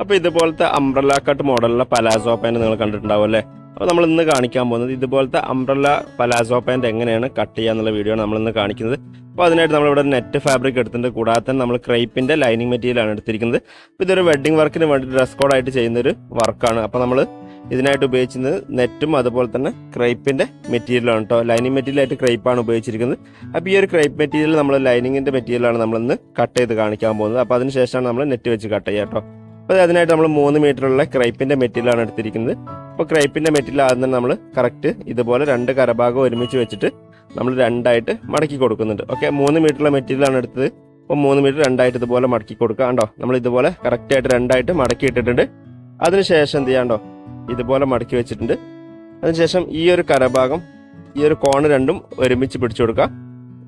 അപ്പോൾ ഇതുപോലത്തെ umbrella cut മോഡലിലെ പലാസോ പാന്റ് നിങ്ങൾ കണ്ടിട്ടുണ്ടാവും അല്ലേ? അപ്പോൾ നമ്മൾ ഇന്ന് കാണിക്കാൻ പോകുന്നത് ഇതുപോലത്തെ അംബ്രല്ല പലാസോ പാന്റ് എങ്ങനെയാണ് കട്ട് ചെയ്യുക എന്നുള്ള വീഡിയോ ആണ് നമ്മൾ ഇന്ന് കാണിക്കുന്നത്. അപ്പോൾ അതിനായിട്ട് നമ്മളിവിടെ നെറ്റ് ഫാബ്രിക് എടുത്തിട്ടുണ്ട്. കൂടാതെ തന്നെ നമ്മൾ ക്രൈപ്പിന്റെ ലൈനിങ് മെറ്റീരിയലാണ് എടുത്തിരിക്കുന്നത്. ഇതൊരു വെഡിങ് വർക്കിന് വേണ്ടി ഡ്രസ് കോഡായിട്ട് ചെയ്യുന്നൊരു വർക്കാണ് അപ്പോൾ നമ്മൾ ഇതിനായിട്ട് ഉപയോഗിച്ചിരുന്നത് നെറ്റും അതുപോലെ തന്നെ ക്രൈപ്പിന്റെ മെറ്റീരിയലാണ് കേട്ടോ ലൈനിങ് മെറ്റീരിയലായിട്ട് ക്രൈപ്പാണ് ഉപയോഗിച്ചിരിക്കുന്നത്. അപ്പോൾ ഈ ഒരു ക്രൈപ്പ് മെറ്റീരിയൽ നമ്മൾ ലൈനിങ്ങിന്റെ മെറ്റീരിയലാണ് നമ്മളിന്ന് കട്ട് ചെയ്ത് കാണിക്കാൻ പോകുന്നത്. അപ്പോൾ അതിന് ശേഷമാണ് നമ്മൾ നെറ്റ് വെച്ച് കട്ട് ചെയ്യുക കേട്ടോ അപ്പോൾ അതിനായിട്ട് നമ്മൾ മൂന്ന് മീറ്ററുള്ള ക്രൈപ്പിന്റെ മെറ്റീരിയലാണ് എടുത്തിരിക്കുന്നത്. അപ്പോൾ ക്രൈപ്പിന്റെ മെറ്റീരിയൽ ആദ്യം തന്നെ നമ്മൾ കറക്റ്റ് ഇതുപോലെ രണ്ട് കരഭാഗം ഒരുമിച്ച് വെച്ചിട്ട് നമ്മൾ രണ്ടായിട്ട് മടക്കി കൊടുക്കുന്നുണ്ട്. ഓക്കെ മൂന്ന് മീറ്ററുള്ള മെറ്റീരിയലാണ് എടുത്തത്. അപ്പോൾ മൂന്ന് മീറ്റർ രണ്ടായിട്ട് ഇതുപോലെ മടക്കി കൊടുക്കുക കണ്ടോ നമ്മൾ ഇതുപോലെ കറക്റ്റായിട്ട് രണ്ടായിട്ട് മടക്കി ഇട്ടിട്ടുണ്ട്. അതിനുശേഷം എന്ത് ചെയ്യാണ്ടോ? ഇതുപോലെ മടക്കി വെച്ചിട്ടുണ്ട്. അതിനുശേഷം ഈ ഒരു കരഭാഗം ഈ ഒരു കോണ് രണ്ടും ഒരുമിച്ച് പിടിച്ചു കൊടുക്കുക.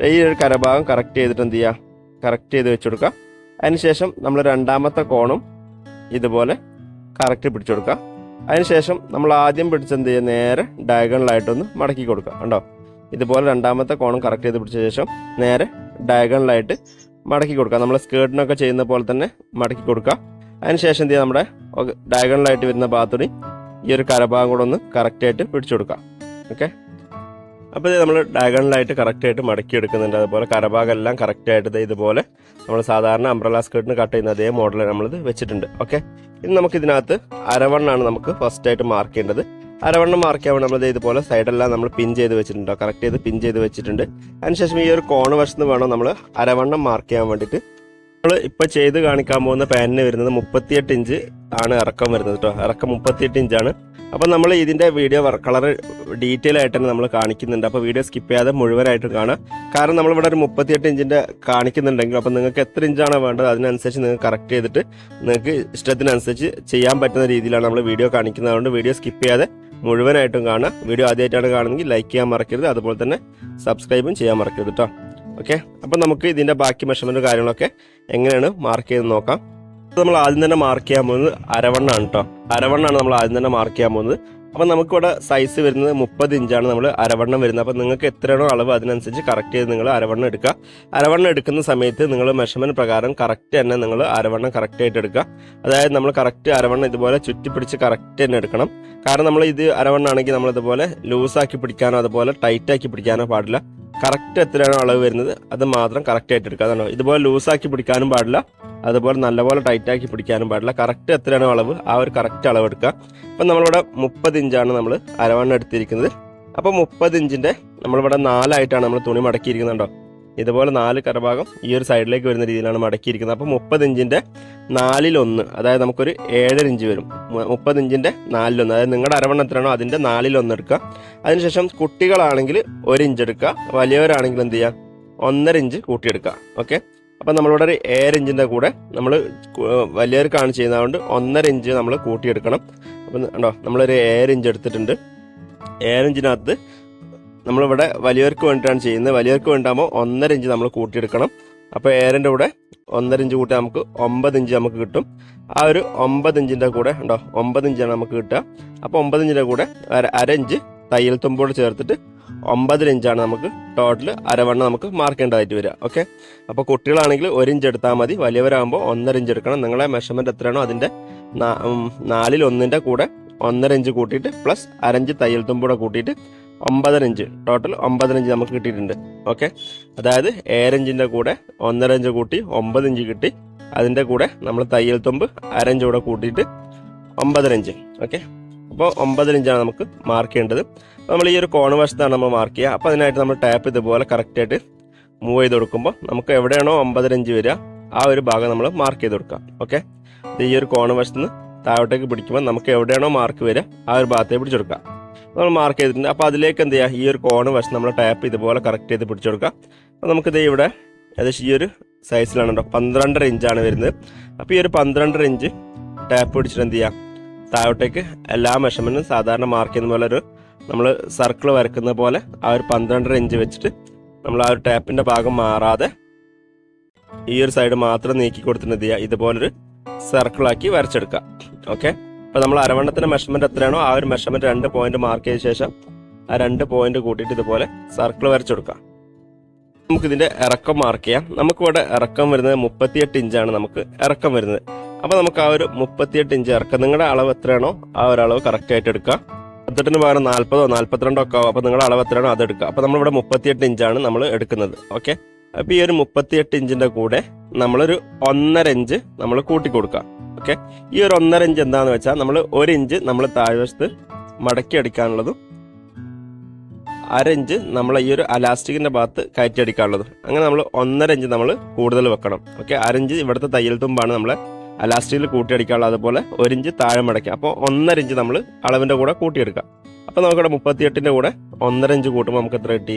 ഈ ഒരു കരഭാഗം കറക്റ്റ് ചെയ്തിട്ട് എന്ത് ചെയ്യുക? കറക്റ്റ് ചെയ്ത് വെച്ചു കൊടുക്കുക. അതിനുശേഷം നമ്മൾ രണ്ടാമത്തെ കോണും ഇതുപോലെ കറക്റ്റ് പിടിച്ചു കൊടുക്കുക. അതിനുശേഷം നമ്മൾ ആദ്യം പിടിച്ച് എന്ത് ചെയ്യുക? നേരെ ഡയഗണലായിട്ടൊന്ന് മടക്കി കൊടുക്കുക. കണ്ടോ? ഇതുപോലെ രണ്ടാമത്തെ കോണം കറക്റ്റ് ചെയ്ത് പിടിച്ച ശേഷം നേരെ ഡയഗണലായിട്ട് മടക്കി കൊടുക്കുക. നമ്മൾ സ്കേർട്ടിനൊക്കെ ചെയ്യുന്ന പോലെ തന്നെ മടക്കി കൊടുക്കുക. അതിനുശേഷം എന്ത് നമ്മുടെ ഡയഗണലായിട്ട് വരുന്ന ഭാഗത്തൂടി ഈ ഒരു കരഭാഗം കൂടെ ഒന്ന് കറക്റ്റായിട്ട് പിടിച്ചു കൊടുക്കാം. ഓക്കെ അപ്പോൾ ഇത് നമ്മൾ ഡയഗണലായിട്ട് കറക്റ്റായിട്ട് മടക്കി എടുക്കുന്നുണ്ട്. അതുപോലെ കരഭാഗം എല്ലാം കറക്റ്റായിട്ട് ഇതുപോലെ നമ്മൾ സാധാരണ അംബ്രല സ്കേർട്ടിന് കട്ട് ചെയ്യുന്ന അതേ മോഡൽ നമ്മളിത് വെച്ചിട്ടുണ്ട്. ഓക്കെ ഇനി നമുക്ക് ഇതിനകത്ത് അരവണ്ണാണ് നമുക്ക് ഫസ്റ്റ് ആയിട്ട് മാർക്ക് ചെയ്യേണ്ടത്. അരവണ്ണം മാർക്ക് ചെയ്യാൻ നമ്മൾ ഇതുപോലെ സൈഡെല്ലാം നമ്മൾ പിൻ ചെയ്ത് വെച്ചിട്ടുണ്ടോ? കറക്റ്റ് ചെയ്ത് പിൻ ചെയ്ത് വെച്ചിട്ടുണ്ട്. അതിനുശേഷം ഈ ഒരു കോണ് വശത്ത് വേണം നമ്മൾ അരവണ്ണം മാർക്ക് ചെയ്യാൻ വേണ്ടിയിട്ട് നമ്മൾ ഇപ്പോൾ ചെയ്ത് കാണിക്കാൻ പോകുന്ന പാനിന് വരുന്നത് മുപ്പത്തിയെട്ട് ഇഞ്ച് ആണ് ഇറക്കം വരുന്നത് കേട്ടോ ഇറക്കം മുപ്പത്തിയെട്ട് ഇഞ്ചാണ് അപ്പോൾ നമ്മൾ ഇതിന്റെ വീഡിയോ കളർ ഡീറ്റെയിൽ ആയിട്ട് തന്നെ നമ്മൾ കാണിക്കുന്നുണ്ട്. അപ്പോൾ വീഡിയോ സ്കിപ്പ് ചെയ്യാതെ മുഴുവനായിട്ട് കാണാം. കാരണം നമ്മളിവിടെ ഒരു മുപ്പത്തിയെട്ട് ഇഞ്ചിന്റെ കാണിക്കുന്നുണ്ടെങ്കിൽ അപ്പോൾ നിങ്ങൾക്ക് എത്ര ഇഞ്ചാണ് വേണ്ടത് അതിനനുസരിച്ച് നിങ്ങൾക്ക് കറക്റ്റ് ചെയ്തിട്ട് നിങ്ങൾക്ക് ഇഷ്ടത്തിനനുസരിച്ച് ചെയ്യാൻ പറ്റുന്ന രീതിയിലാണ് നമ്മൾ വീഡിയോ കാണിക്കുന്നത്. അതുകൊണ്ട് വീഡിയോ സ്കിപ്പ് ചെയ്യാതെ മുഴുവനായിട്ടും കാണാം. വീഡിയോ ആദ്യമായിട്ടാണ് കാണുന്നതെങ്കിൽ ലൈക്ക് ചെയ്യാൻ മറക്കരുത്. അതുപോലെ തന്നെ സബ്സ്ക്രൈബും ചെയ്യാൻ മറക്കരുത് കേട്ടോ ഓക്കെ അപ്പം നമുക്ക് ഇതിന്റെ ബാക്കി മെഷർമെന്റ് കാര്യങ്ങളൊക്കെ എങ്ങനെയാണ് മാർക്ക് ചെയ്ത് നോക്കാം. നമ്മൾ ആദ്യം തന്നെ മാർക്ക് ചെയ്യാൻ പോകുന്നത് അരവണ്ണാണ് കേട്ടോ അരവണ്ണാണ് നമ്മൾ ആദ്യം തന്നെ മാർക്ക് ചെയ്യാൻ പോകുന്നത്. അപ്പം നമുക്കിവിടെ സൈസ് വരുന്നത് മുപ്പത് ഇഞ്ചാണ് നമ്മൾ അരവണ്ണം വരുന്നത്. അപ്പം നിങ്ങൾക്ക് എത്രയാണോ അളവ് അതിനനുസരിച്ച് കറക്റ്റ് ചെയ്ത് നിങ്ങൾ അരവണ്ണം എടുക്കുക. അരവണ്ണം എടുക്കുന്ന സമയത്ത് നിങ്ങൾ മെഷർമെന്റ് പ്രകാരം കറക്റ്റ് തന്നെ നിങ്ങൾ അരവണ്ണം കറക്റ്റ് ആയിട്ട് എടുക്കുക. അതായത് നമ്മൾ കറക്റ്റ് അരവണ്ണം ഇതുപോലെ ചുറ്റിപ്പിടിച്ച് കറക്റ്റ് തന്നെ എടുക്കണം. കാരണം നമ്മൾ ഇത് അരവണ്ണാണെങ്കിൽ നമ്മൾ ഇതുപോലെ ലൂസാക്കി പിടിക്കാനോ അതുപോലെ ടൈറ്റാക്കി പിടിക്കാനോ പാടില്ല. കറക്റ്റ് എത്രയാണോ അളവ് വരുന്നത് അത് മാത്രം കറക്റ്റ് ആയിട്ട് എടുക്കുക. അതാണോ. ഇതുപോലെ ലൂസാക്കി പിടിക്കാനും പാടില്ല അതുപോലെ നല്ലപോലെ ടൈറ്റാക്കി പിടിക്കാനും പാടില്ല. കറക്റ്റ് എത്രയാണോ അളവ് ആ ഒരു കറക്റ്റ് അളവ് എടുക്കുക. അപ്പം നമ്മളിവിടെ മുപ്പത് ഇഞ്ചാണ് നമ്മൾ അരവണ്ണം എടുത്തിരിക്കുന്നത്. അപ്പോൾ മുപ്പത് ഇഞ്ചിന്റെ നമ്മളിവിടെ നാലായിട്ടാണ് നമ്മൾ തുണി മടക്കിയിരിക്കുന്നുണ്ടോ ഇതുപോലെ നാല് കരഭാഗം ഈ ഒരു സൈഡിലേക്ക് വരുന്ന രീതിയിലാണ് മടക്കിയിരിക്കുന്നത്. അപ്പോൾ മുപ്പത് ഇഞ്ചിന്റെ നാലിലൊന്ന് അതായത് നമുക്കൊരു ഏഴര ഇഞ്ച് വരും. മുപ്പത് ഇഞ്ചിന്റെ നാലിലൊന്ന് അതായത് നിങ്ങളുടെ അരവണ്ണം എത്രയാണോ അതിന്റെ നാലിലൊന്ന് എടുക്കുക. അതിനുശേഷം കുട്ടികളാണെങ്കിൽ ഒരു ഇഞ്ച് എടുക്കുക. വലിയവരാണെങ്കിൽ എന്ത് ചെയ്യുക? ഒന്നര ഇഞ്ച് കൂട്ടിയെടുക്കുക. ഓക്കെ? അപ്പം നമ്മളിവിടെ ഒരു ഏഴര ഇഞ്ചിന്റെ കൂടെ നമ്മൾ വലിയവർക്കാണ് ചെയ്യുന്നതുകൊണ്ട് ഒന്നര ഇഞ്ച് നമ്മൾ കൂട്ടിയെടുക്കണം. അപ്പം ഉണ്ടോ നമ്മളൊരു ഏഴര ഇഞ്ച് എടുത്തിട്ടുണ്ട്. ഏഴര ഇഞ്ചിനകത്ത് നമ്മളിവിടെ വലിയവർക്ക് വേണ്ടിയിട്ടാണ് ചെയ്യുന്നത്. വലിയവർക്ക് വേണ്ടിയാകുമ്പോൾ ഒന്നര ഇഞ്ച് നമ്മൾ കൂട്ടിയെടുക്കണം. അപ്പോൾ ഏരന്റെ കൂടെ ഒന്നര ഇഞ്ച് കൂട്ടി നമുക്ക് ഒമ്പത് ഇഞ്ച് നമുക്ക് കിട്ടും. ആ ഒരു ഒമ്പത് ഇഞ്ചിന്റെ കൂടെ ഉണ്ടോ? ഒമ്പത് ഇഞ്ചാണ് നമുക്ക് കിട്ടുക. അപ്പോൾ ഒമ്പത് ഇഞ്ചിന്റെ കൂടെ അര ഇഞ്ച് തയ്യൽ തുമ്പോട് ചേർത്തിട്ട് ഒമ്പതര ഇഞ്ചാണ് നമുക്ക് ടോട്ടൽ അരവണ്ണം നമുക്ക് മാർക്ക് ചെയ്യേണ്ടതായിട്ട് വരിക. ഓക്കെ അപ്പോൾ കുട്ടികളാണെങ്കിൽ ഒരു ഇഞ്ച് എടുത്താൽ മതി. വലിയവരാകുമ്പോൾ ഒന്നര ഇഞ്ച് എടുക്കണം. നിങ്ങളെ മെഷർമെന്റ് എത്രയാണോ അതിന്റെ നാലിൽ ഒന്നിന്റെ കൂടെ ഒന്നര ഇഞ്ച് കൂട്ടിയിട്ട് പ്ലസ് അരഞ്ച് തയ്യൽ തുമ്പൂടെ കൂട്ടിയിട്ട് ഒമ്പതര ഇഞ്ച് ടോട്ടൽ ഒമ്പതര ഇഞ്ച് നമുക്ക് കിട്ടിയിട്ടുണ്ട്. ഓക്കെ അതായത് ഏഴരഞ്ചിന്റെ കൂടെ ഒന്നര ഇഞ്ച് കൂട്ടി ഒമ്പത് ഇഞ്ച് കിട്ടി. അതിന്റെ കൂടെ നമ്മൾ തയ്യൽ തുമ്പ് അരഞ്ച് കൂടെ കൂട്ടിയിട്ട് ഒമ്പതര ഇഞ്ച് ഓക്കെ അപ്പോൾ ഒമ്പതര ഇഞ്ചാണ് നമുക്ക് മാർക്ക് ചെയ്യേണ്ടത്. നമ്മൾ ഈ ഒരു കോൺ വശത്താണ് നമ്മൾ മാർക്ക് ചെയ്യുക. അപ്പോൾ അതിനായിട്ട് നമ്മൾ ടാപ്പ് ഇതുപോലെ കറക്റ്റായിട്ട് മൂവ് ചെയ്ത് കൊടുക്കുമ്പോൾ നമുക്ക് എവിടെയാണോ ഒമ്പതര ഇഞ്ച് വരിക ആ ഒരു ഭാഗം നമ്മൾ മാർക്ക് ചെയ്ത് കൊടുക്കുക. ഓക്കെ ഈ ഒരു കോൺ വശത്ത് നിന്ന് താഴോട്ടേക്ക് പിടിക്കുമ്പോൾ നമുക്ക് എവിടെയാണോ മാർക്ക് വരിക ആ ഒരു ഭാഗത്തേക്ക് പിടിച്ചു കൊടുക്കുക. നമ്മൾ മാർക്ക് ചെയ്തിട്ടുണ്ട്. അപ്പോൾ അതിലേക്ക് എന്ത് ചെയ്യുക ഈ ഒരു കോണ് വശം നമ്മൾ ടാപ്പ് ഇതുപോലെ കറക്റ്റ് ചെയ്ത് പിടിച്ചു കൊടുക്കുക. അപ്പോൾ നമുക്കിത് ഇവിടെ ഏകദേശം ഈ ഒരു സൈസിലാണ് കേട്ടോ പന്ത്രണ്ടര ഇഞ്ചാണ് വരുന്നത്. അപ്പോൾ ഈ ഒരു പന്ത്രണ്ടര ഇഞ്ച് ടാപ്പ് പിടിച്ചിട്ട് എന്ത് ചെയ്യുക താഴോട്ടേക്ക് എല്ലാ മെഷർമെന്റും സാധാരണ മാർക്ക് ചെയ്യുന്ന പോലെ ഒരു നമ്മൾ സർക്കിൾ വരക്കുന്ന പോലെ ആ ഒരു പന്ത്രണ്ടര ഇഞ്ച് വെച്ചിട്ട് നമ്മൾ ആ ഒരു ടാപ്പിന്റെ ഭാഗം മാറാതെ ഈ ഒരു സൈഡ് മാത്രം നീക്കി കൊടുത്തിട്ട് എന്ത് ചെയ്യുക ഇതുപോലൊരു സർക്കിളാക്കി വരച്ചെടുക്കുക. ഓക്കെ അപ്പോൾ നമ്മൾ അരവണ്ണത്തിന്റെ മെഷർമെന്റ് എത്രയാണോ ആ ഒരു മെഷർമെന്റ് രണ്ട് പോയിന്റ് മാർക്ക് ചെയ്ത ശേഷം ആ രണ്ട് പോയിന്റ് കൂട്ടിയിട്ട് ഇതുപോലെ സർക്കിൾ വരച്ചു കൊടുക്കാം. നമുക്ക് ഇതിന്റെ ഇറക്കം മാർക്ക് ചെയ്യാം. നമുക്കിവിടെ ഇറക്കം വരുന്നത് മുപ്പത്തിയെട്ട് ഇഞ്ചാണ് നമുക്ക് ഇറക്കം വരുന്നത്. അപ്പോൾ നമുക്ക് ആ ഒരു മുപ്പത്തിയെട്ട് ഇഞ്ച് ഇറക്കം നിങ്ങളുടെ അളവ് എത്രയാണോ ആ ഒരു അളവ് കറക്റ്റ് ആയിട്ട് എടുക്കുക പത്തെട്ടിന് പകരം നാൽപ്പതോ നാൽപ്പത്തിരണ്ടോ ഒക്കെ ആവും. അപ്പോൾ നിങ്ങളുടെ അളവ് എത്രയാണോ അത് എടുക്കുക അപ്പോൾ നമ്മളിവിടെ മുപ്പത്തിയെട്ട് ഇഞ്ചാണ് നമ്മൾ എടുക്കുന്നത്. ഓക്കെ അപ്പോൾ ഈ ഒരു മുപ്പത്തിയെട്ട് ഇഞ്ചിന്റെ കൂടെ നമ്മളൊരു ഒന്നര ഇഞ്ച് നമ്മൾ കൂട്ടി കൊടുക്കാം. ഓക്കെ? ഈ ഒരു ഒന്നര ഇഞ്ച് എന്താണെന്ന് വെച്ചാൽ നമ്മൾ ഒരു ഇഞ്ച് നമ്മൾ താഴ്വശത്ത് മടക്കി അടിക്കാനുള്ളതും അര ഇഞ്ച് നമ്മൾ ഈ ഒരു അലാസ്റ്റിക്കിന്റെ ഭാഗത്ത് കയറ്റി അടിക്കാനുള്ളതും. അങ്ങനെ നമ്മൾ ഒന്നര ഇഞ്ച് നമ്മൾ കൂടുതൽ വെക്കണം. ഓക്കെ? അരഞ്ച് ഇവിടുത്തെ തയ്യൽ തുമ്പാണ് നമ്മളെ അലാസ്റ്റിക്കിൽ കൂട്ടിയടിക്കാനുള്ളത് അതുപോലെ ഒരു ഇഞ്ച് താഴെ മടക്കുക അപ്പോൾ ഒന്നര ഇഞ്ച് നമ്മൾ അളവിന്റെ കൂടെ കൂട്ടിയെടുക്കാം. അപ്പോൾ നമുക്കിവിടെ മുപ്പത്തിയെട്ടിന്റെ കൂടെ ഒന്നര ഇഞ്ച് കൂട്ടുമ്പോൾ നമുക്ക് എത്ര കിട്ടി?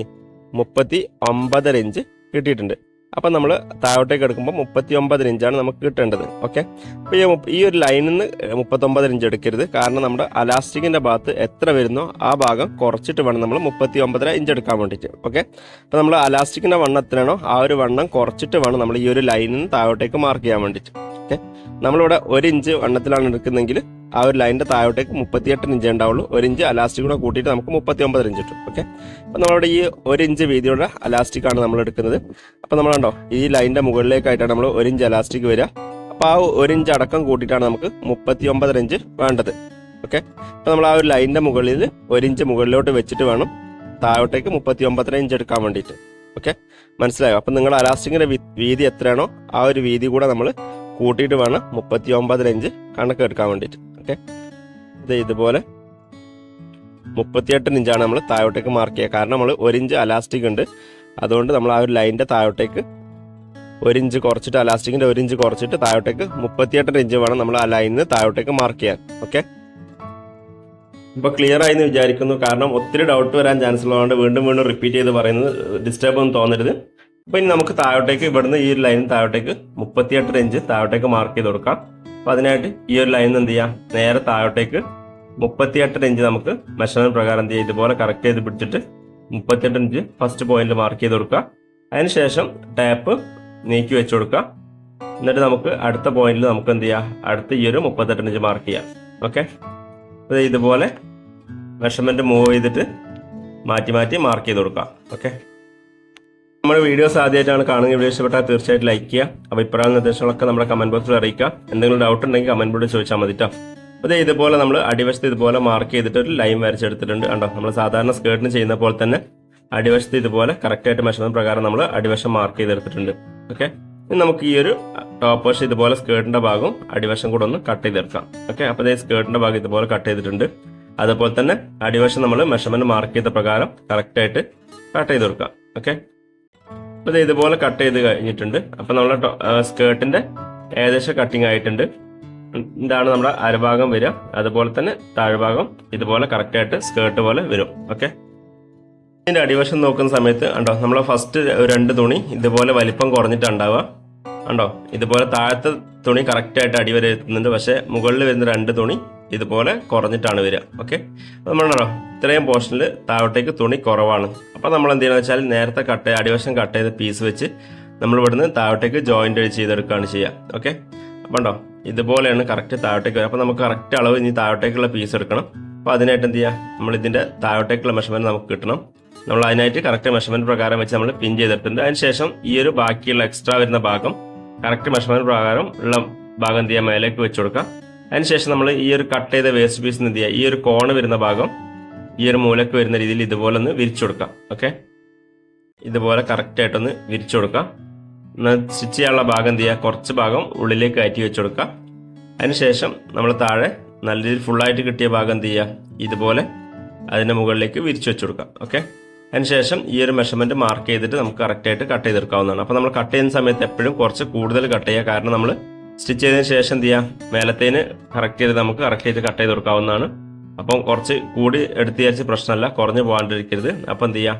മുപ്പത്തി ഒമ്പതര ഇഞ്ച് കിട്ടിയിട്ടുണ്ട്. അപ്പം നമ്മൾ താഴോട്ടേക്ക് എടുക്കുമ്പോൾ മുപ്പത്തി ഒമ്പതര ഇഞ്ചാണ് നമുക്ക് കിട്ടേണ്ടത്. ഓക്കെ? അപ്പോൾ ഈ ഒരു ലൈനിൽ നിന്ന് മുപ്പത്തൊമ്പതര ഇഞ്ച് എടുക്കരുത്. കാരണം നമ്മുടെ അലാസ്റ്റിക്കിന്റെ ഭാഗത്ത് എത്ര വരുന്നോ ആ ഭാഗം കുറച്ചിട്ട് വേണം നമ്മൾ മുപ്പത്തി ഒമ്പതര ഇഞ്ച് എടുക്കാൻ വേണ്ടിയിട്ട്. ഓക്കെ? അപ്പോൾ നമ്മൾ അലാസ്റ്റിക്കിന്റെ വണ്ണം എത്രയാണോ ആ ഒരു വണ്ണം കുറച്ചിട്ട് വേണം നമ്മൾ ഈ ഒരു ലൈനിൽ നിന്ന് താഴോട്ടേക്ക് മാർക്ക് ചെയ്യാൻ വേണ്ടിയിട്ട്. ഓക്കെ? നമ്മളിവിടെ ഒരു ഇഞ്ച് വണ്ണത്തിലാണ് എടുക്കുന്നതെങ്കിൽ ആ ഒരു ലൈനിന്റെ താഴോട്ടേക്ക് മുപ്പത്തിയെട്ട് ഇഞ്ച് ഉണ്ടാവുള്ളൂ. ഒരു ഇഞ്ച് അലാസ്റ്റിക് കൂടെ കൂട്ടിയിട്ട് നമുക്ക് മുപ്പത്തി ഒമ്പതര ഇഞ്ച് കിട്ടും. ഓക്കെ അപ്പോൾ നമ്മളിവിടെ ഈ ഒരു ഇഞ്ച് വീതിയുള്ള അലാസ്റ്റിക് ആണ് നമ്മൾ എടുക്കുന്നത്. അപ്പോൾ നമ്മളുണ്ടോ ഈ ലൈനിന്റെ മുകളിലേക്കായിട്ടാണ് നമ്മൾ ഒരു ഇഞ്ച് അലാസ്റ്റിക് വരിക. അപ്പോൾ ആ ഒരു ഇഞ്ച് അടക്കം കൂട്ടിയിട്ടാണ് നമുക്ക് മുപ്പത്തി ഒമ്പതര ഇഞ്ച് വേണ്ടത്. ഓക്കെ അപ്പോൾ നമ്മൾ ആ ഒരു ലൈനിന്റെ മുകളിൽ ഒരു ഇഞ്ച് മുകളിലോട്ട് വെച്ചിട്ട് വേണം താഴോട്ടേക്ക് മുപ്പത്തി ഒമ്പതര ഇഞ്ച് എടുക്കാൻ വേണ്ടിയിട്ട്. ഓക്കെ മനസ്സിലായോ? അപ്പം നിങ്ങൾ അലാസ്റ്റിക്കിന്റെ വീതി എത്രയാണോ ആ ഒരു വീതി കൂടെ നമ്മൾ കൂട്ടിയിട്ട് വേണം മുപ്പത്തി ഒമ്പതര ഇഞ്ച് കണക്കെടുക്കാൻ വേണ്ടിയിട്ട്. ഓക്കെ ഇത് ഇതുപോലെ മുപ്പത്തിയെട്ട് ഇഞ്ചാണ് നമ്മൾ താഴോട്ടേക്ക് മാർക്ക് ചെയ്യുക. കാരണം നമ്മൾ ഒരു ഇഞ്ച് അലാസ്റ്റിക് ഉണ്ട്. അതുകൊണ്ട് നമ്മൾ ആ ഒരു ലൈനിന്റെ താഴോട്ടേക്ക് ഒരു ഇഞ്ച് കുറച്ചിട്ട് അലാസ്റ്റിക്കിന്റെ ഒരു ഇഞ്ച് കുറച്ചിട്ട് താഴോട്ടേക്ക് മുപ്പത്തിയെട്ടര ഇഞ്ച് വേണം നമ്മൾ ആ ലൈനിന് താഴോട്ടേക്ക് മാർക്ക് ചെയ്യാൻ. ഓക്കെ ഇപ്പോൾ ക്ലിയർ ആയി എന്ന് വിചാരിക്കുന്നു. കാരണം ഒത്തിരി ഡൗട്ട് വരാൻ ചാൻസ് ഉള്ളതുകൊണ്ട് വീണ്ടും വീണ്ടും റിപ്പീറ്റ് ചെയ്ത് പറയുന്നത് ഡിസ്റ്റർബ് ഒന്നും തോന്നരുത്. അപ്പോൾ ഇനി നമുക്ക് താഴോട്ടേക്ക് ഇവിടുന്ന് ഈ ലൈൻ താഴോട്ടേക്ക് മുപ്പത്തിയെട്ടര ഇഞ്ച് താഴോട്ടേക്ക് മാർക്ക് ചെയ്ത് കൊടുക്കാം. അപ്പൊ അതിനായിട്ട് ഈ ഒരു ലൈൻ എന്ത് ചെയ്യാം? നേരെ താഴോട്ടേക്ക് മുപ്പത്തിയെട്ടര ഇഞ്ച് നമുക്ക് മെഷർമെന്റ് പ്രകാരം എന്ത് ചെയ്യാം? ഇതുപോലെ കറക്റ്റ് ചെയ്ത് പിടിച്ചിട്ട് മുപ്പത്തിയെട്ട് ഇഞ്ച് ഫസ്റ്റ് പോയിന്റ് മാർക്ക് ചെയ്ത് കൊടുക്കുക. അതിനുശേഷം ടാപ്പ് നീക്കി വെച്ച് കൊടുക്കുക. എന്നിട്ട് നമുക്ക് അടുത്ത പോയിന്റിൽ നമുക്ക് എന്ത് ചെയ്യാം? അടുത്ത ഈ ഒരു മുപ്പത്തെട്ട് ഇഞ്ച് മാർക്ക് ചെയ്യാം. ഓക്കെ അപ്പൊ ഇതുപോലെ മെഷർമെന്റ് മൂവ് ചെയ്തിട്ട് മാറ്റി മാറ്റി മാർക്ക് ചെയ്ത് കൊടുക്കാം ഓക്കെ നമ്മുടെ വീഡിയോസ് ആദ്യമായിട്ടാണ് കാണുന്നത് വീഡിയോ ഇഷ്ടപ്പെട്ടാൽ തീർച്ചയായിട്ടും ലൈക്ക് ചെയ്യുക. ഇപ്പോഴാണ് നിർദ്ദേശങ്ങളൊക്കെ നമ്മുടെ കമന്റ് ബോക്സിൽ അറിയിക്കുക. എന്തെങ്കിലും ഡൗട്ട് ഉണ്ടെങ്കിൽ കമന്റ് ബോർഡിൽ ചോദിച്ചാൽ മതി കേട്ടോ അപ്പോൾ ഇതുപോലെ നമ്മൾ അടിവശത്ത് ഇതുപോലെ മാർക്ക് ചെയ്തിട്ട് ഒരു ലൈൻ വരച്ചെടുത്തിട്ടുണ്ട് കണ്ടോ? നമ്മൾ സാധാരണ സ്കേർട്ടിന് ചെയ്യുന്ന പോലെ തന്നെ അടിവശത്ത് ഇതുപോലെ കറക്റ്റ് ആയിട്ട് മെഷർമെന്റ് പ്രകാരം നമ്മൾ അടിവശം മാർക്ക് ചെയ്തെടുത്തിട്ടുണ്ട്. ഓക്കെ ഇനി നമുക്ക് ഈ ഒരു ടോപ്പ് വശം ഇതുപോലെ സ്കേർട്ടിന്റെ ഭാഗം അടിവശം കൂടെ ഒന്ന് കട്ട് ചെയ്തെടുക്കാം. ഓക്കെ അപ്പോൾ ഈ സ്കേർട്ടിന്റെ ഭാഗം ഇതുപോലെ കട്ട് ചെയ്തിട്ടുണ്ട്. അതുപോലെ തന്നെ അടിവശം നമ്മൾ മെഷർമെന്റ് മാർക്ക് ചെയ്ത പ്രകാരം കറക്റ്റ് ആയിട്ട് കട്ട് ചെയ്ത് കൊടുക്കാം. ഓക്കെ അപ്പോൾ ഇതുപോലെ കട്ട് ചെയ്ത് കഴിഞ്ഞിട്ടുണ്ട്. അപ്പോൾ നമ്മുടെ സ്കേർട്ടിന്റെ ഏകദേശം കട്ടിങ് ആയിട്ടുണ്ട്. ഇതാണ് നമ്മുടെ അരഭാഗം വരിക. അതുപോലെ തന്നെ താഴ്ഭാഗം ഇതുപോലെ കറക്റ്റ് ആയിട്ട് സ്കേർട്ട് പോലെ വരും. ഓക്കെ ഇതിന്റെ അടിവശം നോക്കുന്ന സമയത്ത് ഉണ്ടോ നമ്മളെ ഫസ്റ്റ് രണ്ട് തുണി ഇതുപോലെ വലിപ്പം കുറഞ്ഞിട്ടുണ്ടാവുക ഉണ്ടോ ഇതുപോലെ താഴത്തെ തുണി കറക്റ്റ് ആയിട്ട് അടി വരെ എത്തുന്നുണ്ട് പക്ഷെ മുകളിൽ വരുന്ന രണ്ട് തുണി ഇതുപോലെ കുറഞ്ഞിട്ടാണ് വരിക ഓക്കെ നമ്മളാണോ ഇത്രയും പോർഷനിൽ താഴോട്ടേക്ക് തുണി കുറവാണ്. അപ്പോൾ നമ്മൾ എന്ത് ചെയ്യണമെന്ന് വെച്ചാൽ നേരത്തെ കട്ട് അടിവശം കട്ട് ചെയ്ത പീസ് വെച്ച് നമ്മൾ ഇവിടുന്ന് താഴോട്ടേക്ക് ജോയിന്റ് ചെയ്തെടുക്കുകയാണ് ചെയ്യുക ഓക്കെ അപ്പോൾ ഉണ്ടോ ഇതുപോലെയാണ് കറക്റ്റ് താഴോട്ടേക്ക് വരിക. അപ്പോൾ നമുക്ക് കറക്റ്റ് അളവ് ഇനി താഴോട്ടേക്കുള്ള പീസ് എടുക്കണം. അപ്പോൾ അതിനായിട്ട് എന്ത് ചെയ്യുക നമ്മൾ ഇതിന്റെ താഴോട്ടേക്കുള്ള മെഷർമെന്റ് നമുക്ക് കിട്ടണം. നമ്മൾ അതിനായിട്ട് കറക്റ്റ് മെഷർമെന്റ് പ്രകാരം വെച്ച് നമ്മൾ പിൻ ചെയ്തെടുത്തിട്ടുണ്ട് അതിനുശേഷം ഈ ഒരു ബാക്കിയുള്ള എക്സ്ട്രാ വരുന്ന ഭാഗം കറക്റ്റ് മെഷർമെന്റ് പ്രകാരം ഉള്ള ഭാഗം എന്ത് ചെയ്യുക മേലേക്ക് വെച്ച് കൊടുക്കാം അതിനുശേഷം നമ്മൾ ഈ ഒരു കട്ട് ചെയ്ത വേസ്റ്റ് പീസ് എന്ത് ചെയ്യുക? ഈ ഒരു കോണ് വരുന്ന ഭാഗം ഈ ഒരു മൂലക്ക് വരുന്ന രീതിയിൽ ഇതുപോലെ ഒന്ന് വിരിച്ചു കൊടുക്കാം ഓക്കെ ഇതുപോലെ കറക്റ്റ് ആയിട്ടൊന്ന് വിരിച്ചു കൊടുക്കാം എന്നാൽ സ്റ്റിച്ച് ചെയ്യാനുള്ള ഭാഗം എന്ത് ചെയ്യുക? കുറച്ച് ഭാഗം ഉള്ളിലേക്ക് കയറ്റി വെച്ച് കൊടുക്കാം അതിനുശേഷം നമ്മൾ താഴെ നല്ല രീതിയിൽ ഫുള്ളായിട്ട് കിട്ടിയ ഭാഗം എന്ത് ചെയ്യുക? ഇതുപോലെ അതിന്റെ മുകളിലേക്ക് വിരിച്ചു വെച്ച് കൊടുക്കാം ഓക്കെ അതിനുശേഷം ഈ ഒരു മെഷർമെന്റ് മാർക്ക് ചെയ്തിട്ട് നമുക്ക് കറക്റ്റ് ആയിട്ട് കട്ട് ചെയ്തെടുക്കാവുന്നതാണ്. അപ്പോൾ നമ്മൾ കട്ട് ചെയ്യുന്ന സമയത്ത് എപ്പോഴും കുറച്ച് കൂടുതൽ കട്ട് ചെയ്യുക. കാരണം നമ്മൾ സ്റ്റിച്ച് ചെയ്തതിന് ശേഷം എന്ത് ചെയ്യാം? മേലത്തേന് കറക്റ്റ് ചെയ്ത് നമുക്ക് കറക്റ്റ് ചെയ്ത് കട്ട് ചെയ്ത് കൊടുക്കാവുന്നതാണ്. അപ്പം കുറച്ച് കൂടി എടുത്ത് വിചാരിച്ച് പ്രശ്നമല്ല കുറഞ്ഞു പോകാണ്ടിരിക്കരുത്. അപ്പം എന്ത് ചെയ്യാം?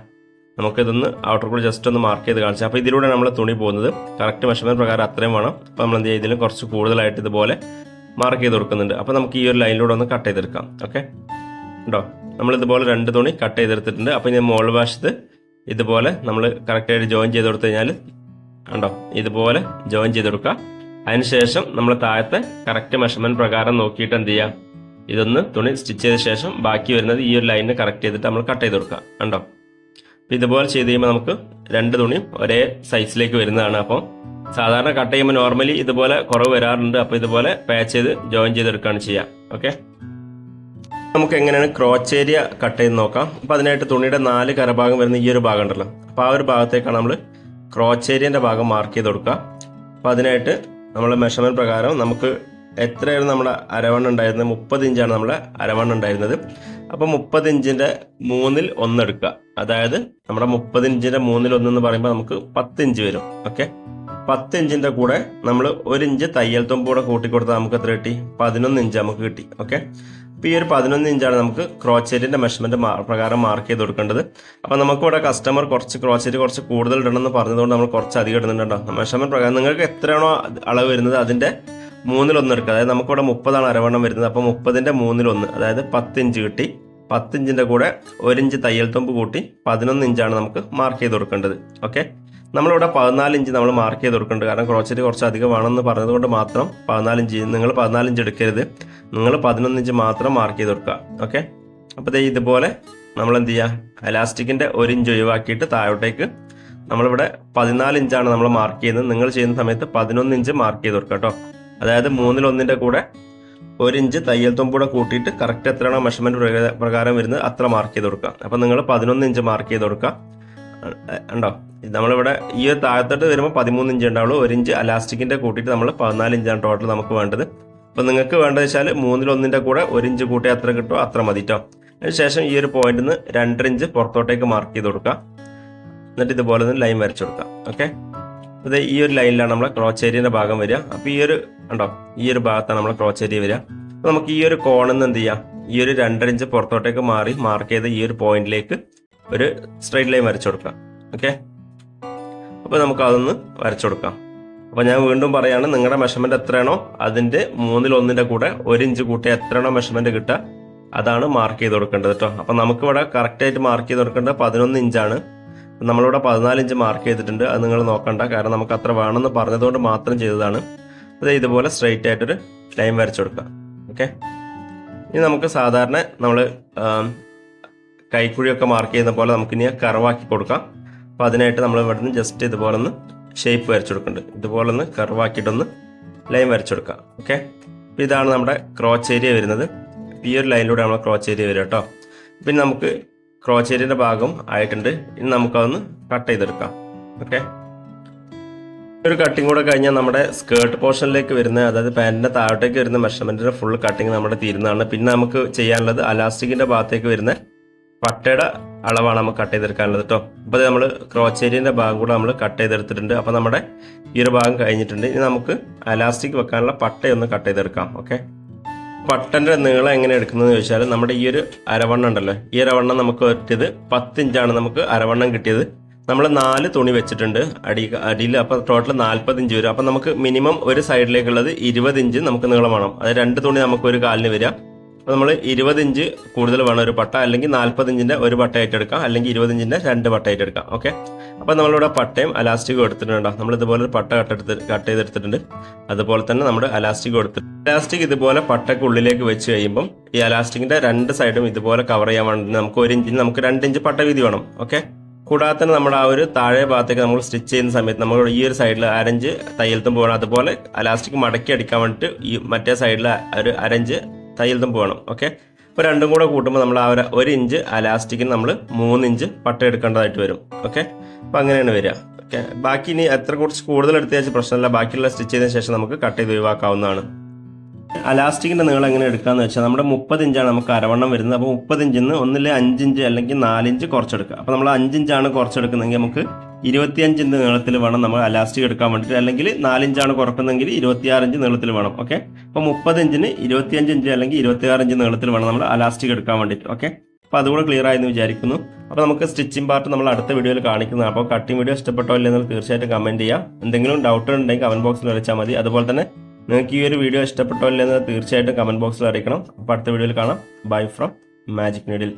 നമുക്കിതൊന്ന് ഔട്ടർ കൂടി ജസ്റ്റ് ഒന്ന് മാർക്ക് ചെയ്ത് കാണിച്ചാൽ അപ്പോൾ ഇതിലൂടെ നമ്മൾ തുണി പോകുന്നത് കറക്റ്റ് മെഷർമെന്റ് പ്രകാരം അത്രയും വേണം. അപ്പോൾ നമ്മൾ എന്ത് ചെയ്യുക ഇതിലും കുറച്ച് കൂടുതലായിട്ട് ഇതുപോലെ മാർക്ക് ചെയ്ത് കൊടുക്കുന്നുണ്ട്. അപ്പോൾ നമുക്ക് ഈ ഒരു ലൈനിലൂടെ ഒന്ന് കട്ട് ചെയ്തെടുക്കാം. ഓക്കെ ഉണ്ടോ നമ്മൾ ഇതുപോലെ രണ്ട് തുണി കട്ട് ചെയ്തെടുത്തിട്ടുണ്ട്. അപ്പോൾ ഇനി മോൾ വശത്ത് ഇതുപോലെ നമ്മൾ കറക്റ്റായിട്ട് ജോയിൻ ചെയ്ത് കൊടുത്തു കഴിഞ്ഞാൽ ഉണ്ടോ ഇതുപോലെ ജോയിൻ ചെയ്ത് കൊടുക്കുക. അതിനുശേഷം നമ്മൾ താഴത്തെ കറക്റ്റ് മെഷർമെന്റ് പ്രകാരം നോക്കിയിട്ട് എന്ത് ചെയ്യാം? ഇതൊന്ന് തുണി സ്റ്റിച്ച് ചെയ്ത ശേഷം ബാക്കി വരുന്നത് ഈ ഒരു ലൈനിന് കറക്റ്റ് ചെയ്തിട്ട് നമ്മൾ കട്ട് ചെയ്ത് കൊടുക്കുക. കണ്ടോ? അപ്പോൾ ഇതുപോലെ ചെയ്ത് കഴിയുമ്പോൾ നമുക്ക് രണ്ട് തുണിയും ഒരേ സൈസിലേക്ക് വരുന്നതാണ്. അപ്പോൾ സാധാരണ കട്ട് ചെയ്യുമ്പോൾ നോർമലി ഇതുപോലെ കുറവ് വരാറുണ്ട്. അപ്പോൾ ഇതുപോലെ പാച്ച് ചെയ്ത് ജോയിൻ ചെയ്തെടുക്കുകയാണ് ചെയ്യാം ഓക്കെ നമുക്ക് എങ്ങനെയാണ് ക്രോച്ച് ഏരിയ കട്ട് ചെയ്ത് നോക്കാം. അപ്പോൾ അതിനായിട്ട് തുണിയുടെ നാല് കരഭാഗം വരുന്ന ഈ ഒരു ഭാഗം ഉണ്ടല്ലോ. അപ്പോൾ ആ ഒരു ഭാഗത്തേക്കാണ് നമ്മൾ ക്രോച്ച് ഏരിയന്റെ ഭാഗം മാർക്ക് ചെയ്ത് കൊടുക്കുക. അപ്പോൾ അതിനായിട്ട് നമ്മൾ മെഷർമെന്റ് പ്രകാരം നമുക്ക് എത്രയായിരുന്നു നമ്മുടെ അരവണ്ണം ഉണ്ടായിരുന്നത്? മുപ്പത് ഇഞ്ചാണ് നമ്മുടെ അരവണ്ണം ഉണ്ടായിരുന്നത്. അപ്പോൾ മുപ്പത് ഇഞ്ചിന്റെ മൂന്നിൽ ഒന്നെടുക്കുക അതായത് നമ്മുടെ മുപ്പത് ഇഞ്ചിന്റെ മൂന്നിൽ ഒന്ന് എന്ന് പറയുമ്പോൾ നമുക്ക് പത്ത് ഇഞ്ച് വരും. ഓക്കെ? പത്ത് ഇഞ്ചിന്റെ കൂടെ നമ്മൾ ഒരു ഇഞ്ച് തയ്യൽ തുമ്പൂടെ കൂട്ടിക്കൊടുത്താൽ നമുക്ക് എത്ര കിട്ടി? പതിനൊന്ന് ഇഞ്ച് നമുക്ക് കിട്ടി. ഓക്കെ? അപ്പോൾ ഈ ഒരു പതിനൊന്ന് ഇഞ്ചാണ് നമുക്ക് ക്രോച്ചേറ്റിന്റെ മെഷർമെന്റ് പ്രകാരം മാർക്ക് ചെയ്ത് കൊടുക്കേണ്ടത്. അപ്പോൾ നമുക്കിവിടെ കസ്റ്റമർ കുറച്ച് ക്രോച്ചേറ്റ് കുറച്ച് കൂടുതൽ ഇടണമെന്ന് പറഞ്ഞതുകൊണ്ട് നമ്മൾ കുറച്ച് അധികം ഇടുന്നുണ്ടോ മെഷർമെന്റ് പ്രകാരം നിങ്ങൾക്ക് എത്രയാണോ അളവ് വരുന്നത് അതിന്റെ മൂന്നിലൊന്ന് എടുക്കുക. അതായത് നമുക്കിവിടെ മുപ്പതാണ് അരവണ്ണം വരുന്നത്. അപ്പോൾ മുപ്പതിന്റെ മൂന്നിലൊന്ന് അതായത് പത്ത് ഇഞ്ച് കിട്ടി. പത്ത് ഇഞ്ചിന്റെ കൂടെ ഒരു ഇഞ്ച് തയ്യൽ തുമ്പ് കൂട്ടി പതിനൊന്ന് ഇഞ്ചാണ് നമുക്ക് മാർക്ക് ചെയ്ത് കൊടുക്കേണ്ടത്. ഓക്കെ നമ്മളിവിടെ പതിനാല് ഇഞ്ച് നമ്മൾ മാർക്ക് ചെയ്ത് കൊടുക്കുന്നുണ്ട്. കാരണം ക്രോച്ചറ്റ് കുറച്ച് അധികം വേണമെന്ന് പറഞ്ഞതുകൊണ്ട് മാത്രം പതിനാല് ഇഞ്ച് നിങ്ങൾ പതിനാല് ഇഞ്ച് എടുക്കരുത്. നിങ്ങൾ പതിനൊന്ന് ഇഞ്ച് മാത്രം മാർക്ക് ചെയ്ത് കൊടുക്കുക. ഓക്കെ അപ്പോൾ ഇതുപോലെ നമ്മൾ എന്ത് ചെയ്യുക അലാസ്റ്റിക്കിന്റെ ഒരു ഇഞ്ച് ഒഴിവാക്കിയിട്ട് താഴോട്ടേക്ക് നമ്മളിവിടെ പതിനാല് ഇഞ്ചാണ് നമ്മൾ മാർക്ക് ചെയ്യുന്നത്. നിങ്ങൾ ചെയ്യുന്ന സമയത്ത് പതിനൊന്ന് ഇഞ്ച് മാർക്ക് ചെയ്ത് കൊടുക്കുക കേട്ടോ. അതായത് മൂന്നിൽ ഒന്നിന്റെ കൂടെ ഒരു ഇഞ്ച് തയ്യൽ തുമ്പൂടെ കൂട്ടിയിട്ട് കറക്റ്റ് എത്രയാണോ മെഷർമെന്റ് പ്രകാരം വരുന്നത് അത്ര മാർക്ക് ചെയ്ത് കൊടുക്കുക. അപ്പോൾ നിങ്ങൾ പതിനൊന്ന് ഇഞ്ച് മാർക്ക് ചെയ്ത് കൊടുക്കുക. ഉണ്ടോ നമ്മളിവിടെ ഈ ഒരു താഴത്തോട്ട് വരുമ്പോൾ പതിമൂന്ന് ഇഞ്ച് ഉണ്ടാവുള്ളൂ. ഒരു ഇഞ്ച് അലാസ്റ്റിക്കിന്റെ കൂട്ടിയിട്ട് നമ്മൾ പതിനാല് ഇഞ്ചാണ് ടോട്ടൽ നമുക്ക് വേണ്ടത്. അപ്പോൾ നിങ്ങൾക്ക് വേണ്ടത് വെച്ചാൽ മൂന്നിലൊന്നിന്റെ കൂടെ ഒരു ഇഞ്ച് കൂട്ടി അത്ര കിട്ടുമോ അത്ര മതി കേട്ടോ അതിനുശേഷം ഈ ഒരു പോയിന്റിൽ നിന്ന് രണ്ടര ഇഞ്ച് പുറത്തോട്ടേക്ക് മാർക്ക് ചെയ്ത് കൊടുക്കുക. എന്നിട്ട് ഇതുപോലെ ഒന്ന് ലൈൻ വരച്ചു കൊടുക്കാം ഓക്കെ ഇത് ഈ ഒരു ലൈനിലാണ് നമ്മളെ ക്രോച്ച് ഏരിയന്റെ ഭാഗം വരിക. അപ്പോൾ ഈ ഒരു ഉണ്ടോ ഈ ഒരു ഭാഗത്താണ് നമ്മളെ ക്രോച്ച് ഏരിയ വരിക. അപ്പോൾ നമുക്ക് ഈ ഒരു കോണിൽ നിന്ന് എന്ത് ചെയ്യാം? ഈ ഒരു രണ്ടര ഇഞ്ച് പുറത്തോട്ടേക്ക് മാറി മാർക്ക് ചെയ്ത ഈ ഒരു പോയിന്റിലേക്ക് ഒരു സ്ട്രൈറ്റ് ലൈൻ വരച്ചു കൊടുക്കാം ഓക്കെ അപ്പോൾ നമുക്ക് അതൊന്ന് വരച്ചു കൊടുക്കാം. അപ്പോൾ ഞാൻ വീണ്ടും പറയാണ് നിങ്ങളുടെ മെഷർമെന്റ് എത്രയാണോ അതിന്റെ മൂന്നിൽ ഒന്നിന്റെ കൂടെ ഒരു ഇഞ്ച് കൂട്ടി എത്രയാണോ മെഷർമെന്റ് കിട്ടുക. അതാണ് മാർക്ക് ചെയ്ത് കൊടുക്കേണ്ടത് കേട്ടോ അപ്പോൾ കറക്റ്റ് ആയിട്ട് മാർക്ക് ചെയ്ത് കൊടുക്കേണ്ടത് പതിനൊന്ന് ഇഞ്ചാണ്. നമ്മളിവിടെ പതിനാല് ഇഞ്ച് മാർക്ക് ചെയ്തിട്ടുണ്ട്. അത് നിങ്ങൾ നോക്കണ്ട. കാരണം നമുക്ക് അത്ര വേണമെന്ന് പറഞ്ഞതുകൊണ്ട് മാത്രം ചെയ്തതാണ്. അത് ഇതുപോലെ സ്ട്രെയിറ്റ് ആയിട്ടൊരു ലൈൻ വരച്ചു കൊടുക്കാം ഓക്കെ ഇനി നമുക്ക് സാധാരണ നമ്മൾ കൈക്കുഴിയൊക്കെ മാർക്ക് ചെയ്യുന്ന പോലെ നമുക്കിനി കറവാക്കി കൊടുക്കാം. അപ്പോൾ അതിനായിട്ട് നമ്മൾ ഇവിടുന്ന് ജസ്റ്റ് ഇതുപോലെ ഒന്ന് ഷേപ്പ് വരച്ചു കൊടുക്കുന്നുണ്ട് ഇതുപോലെ ഒന്ന് കർവാക്കിയിട്ടൊന്ന് ലൈൻ വരച്ചു കൊടുക്കാം ഓക്കെ ഇതാണ് നമ്മുടെ ക്രോച്ച് ഏരിയ വരുന്നത്. ഈ ഒരു ലൈനിലൂടെ നമ്മൾ ക്രോച്ച് ഏരിയ വരും കേട്ടോ. പിന്നെ നമുക്ക് ക്രോച്ച് ഏരിയന്റെ ഭാഗം ആയിട്ടുണ്ട്. ഇനി നമുക്കതൊന്ന് കട്ട് ചെയ്തെടുക്കാം. ഓക്കെ ഒരു കട്ടിങ് കൂടെ കഴിഞ്ഞാൽ നമ്മുടെ സ്കേർട്ട് പോർഷനിലേക്ക് വരുന്ന അതായത് പാന്റിന്റെ താഴോട്ടേക്ക് വരുന്ന മെഷർമെന്റിന്റെ ഫുൾ കട്ടിങ് നമ്മുടെ തീരുന്നതാണ്. പിന്നെ നമുക്ക് ചെയ്യാനുള്ളത് അലാസ്റ്റിക്കിന്റെ ഭാഗത്തേക്ക് വരുന്ന പട്ടയുടെ അളവാണ് നമുക്ക് കട്ട് ചെയ്തെടുക്കാനുള്ളത് കേട്ടോ അപ്പോൾ നമ്മൾ ക്രോച്ചേരിന്റെ ഭാഗം കൂടെ നമ്മൾ കട്ട് ചെയ്തെടുത്തിട്ടുണ്ട്. അപ്പോൾ നമ്മുടെ ഈ ഒരു ഭാഗം കഴിഞ്ഞിട്ടുണ്ട്. ഇനി നമുക്ക് അലാസ്റ്റിക് വെക്കാനുള്ള പട്ടയൊന്ന് കട്ട് ചെയ്തെടുക്കാം. ഓക്കെ പട്ടന്റെ നീളം എങ്ങനെ എടുക്കുന്നതെന്ന് ചോദിച്ചാൽ നമ്മുടെ ഈ ഒരു അരവണ്ണം ഉണ്ടല്ലോ. ഈ അരവണ്ണം നമുക്ക് പറ്റിയത് പത്ത് ഇഞ്ചാണ് നമുക്ക് അരവണ്ണം കിട്ടിയത്. നമ്മൾ നാല് തുണി വെച്ചിട്ടുണ്ട്. അടി അടിയിൽ അപ്പോൾ ടോട്ടൽ നാൽപ്പത് ഇഞ്ച് വരും. അപ്പോൾ നമുക്ക് മിനിമം ഒരു സൈഡിലേക്കുള്ളത് ഇരുപത് ഇഞ്ച് നമുക്ക് നീളം വേണം. അത് രണ്ട് തുണി നമുക്ക് ഒരു കാലിന് വരിക. അപ്പോൾ നമ്മൾ ഇരുപത് ഇഞ്ച് കൂടുതൽ വേണം ഒരു പട്ട അല്ലെങ്കിൽ നാൽപ്പത് ഇഞ്ചിന്റെ ഒരു പട്ട ഏറ്റെടുക്കാം അല്ലെങ്കിൽ ഇരുപത് ഇഞ്ചിന്റെ രണ്ട് പട്ട ഏറ്റെടുക്കാം ഓക്കെ? അപ്പോൾ നമ്മളിവിടെ പട്ടയും അലാസ്റ്റിക്കും എടുത്തിട്ടുണ്ടോ നമ്മൾ ഇതുപോലെ ഒരു പട്ട കട്ടെടുത്ത് കട്ട് ചെയ്തെടുത്തിട്ടുണ്ട്. അതുപോലെ തന്നെ നമ്മുടെ അലാസ്റ്റിക് എടുത്ത് അലാസ്റ്റിക് ഇതുപോലെ പട്ടയ്ക്ക് ഉള്ളിലേക്ക് വെച്ച് കഴിയുമ്പം ഈ അലാസ്റ്റിക്കിന്റെ രണ്ട് സൈഡും ഇതുപോലെ കവർ ചെയ്യാൻ വേണ്ടി നമുക്ക് ഒരു ഇഞ്ചിന് നമുക്ക് രണ്ട് ഇഞ്ച് പട്ട വീതി വേണം ഓക്കെ? കൂടാതെ തന്നെ നമ്മുടെ ആ ഒരു താഴെ ഭാഗത്തേക്ക് നമ്മൾ സ്റ്റിച്ച് ചെയ്യുന്ന സമയത്ത് നമ്മൾ ഈ ഒരു സൈഡിൽ അരഞ്ച് തയ്യൽ പോകണം അതുപോലെ അലാസ്റ്റിക് മടക്കി അടിക്കാൻ വേണ്ടിയിട്ട് ഈ മറ്റേ സൈഡിൽ ഒരു അരഞ്ച് തയ്യൽ പോകണം വേണം ഓക്കെ അപ്പോൾ രണ്ടും കൂടെ കൂട്ടുമ്പോൾ നമ്മൾ ആ ഒരു ഇഞ്ച് അലാസ്റ്റിക്കിന് നമ്മൾ മൂന്ന് ഇഞ്ച് പട്ട എടുക്കേണ്ടതായിട്ട് വരും ഓക്കെ അപ്പോൾ അങ്ങനെയാണ് വരിക ഓക്കെ ബാക്കി ഇനി എത്ര കുറച്ച് കൂടുതൽ എടുത്തേച്ച് വെച്ചാൽ പ്രശ്നമില്ല. ബാക്കിയുള്ള സ്റ്റിച്ച് ചെയ്തതിന് ശേഷം നമുക്ക് കട്ട് ചെയ്ത് ഒഴിവാക്കാവുന്നതാണ്. അലാസ്റ്റിക്കിന്റെ നീളം എങ്ങനെ എടുക്കാന്ന് വെച്ചാൽ നമ്മുടെ മുപ്പത് ഇഞ്ചാണ് നമുക്ക് അരവണ്ണം വരുന്നത്. അപ്പോൾ മുപ്പത് ഇഞ്ചിൽ നിന്ന് ഒന്നിലെ അഞ്ചിഞ്ച് അല്ലെങ്കിൽ നാലിഞ്ച് കുറച്ചെടുക്കുക. അപ്പോൾ നമ്മൾ അഞ്ചിഞ്ചാണ് കുറച്ചെടുക്കുന്നതെങ്കിൽ നമുക്ക് ഇരുപത്തിയഞ്ച് ഇഞ്ച് നീളത്തിൽ വേണം നമ്മൾ അലാസ്റ്റിക് എടുക്കാൻ വേണ്ടിയിട്ട്. അല്ലെങ്കിൽ നാലിഞ്ചാണ് കുറക്കുന്നതെങ്കിൽ ഇരുപത്തിയാറ് ഇഞ്ച് നീളത്തിൽ വേണം ഓക്കെ അപ്പോൾ മുപ്പത് ഇഞ്ചിന് ഇരുപത്തിയഞ്ച് ഇഞ്ച് അല്ലെങ്കിൽ ഇരുപത്തിയാറ് ഇഞ്ച് നീളത്തിൽ വേണം നമ്മൾ അലാസ്റ്റിക് എടുക്കാൻ വേണ്ടിയിട്ട് ഓക്കെ അപ്പോൾ അതുകൂടെ ക്ലിയർ ആയെന്ന് വിചാരിക്കുന്നു. അപ്പോൾ നമുക്ക് സ്റ്റിച്ചിങ് പാർട്ട് നമ്മൾ അടുത്ത വീഡിയോയിൽ കാണിക്കുന്നതാണ്. അപ്പോൾ കട്ടിങ് വീഡിയോ ഇഷ്ടപ്പെട്ടോ ഇല്ലെന്ന് തീർച്ചയായിട്ടും കമന്റ് ചെയ്യാം എന്തെങ്കിലും ഡൗട്ട് ഉണ്ടെങ്കിൽ കമന്റ് ബോക്സിൽ വിളിച്ചാൽ മതി. അതുപോലെ തന്നെ നിങ്ങൾക്ക് ഈ ഒരു വീഡിയോ ഇഷ്ടപ്പെട്ടോ ഇല്ലെന്ന് തീർച്ചയായിട്ടും കമന്റ് ബോക്സിൽ അറിയിക്കണം. അപ്പോൾ അടുത്ത വീഡിയോയിൽ കാണാം. Bye from magic needle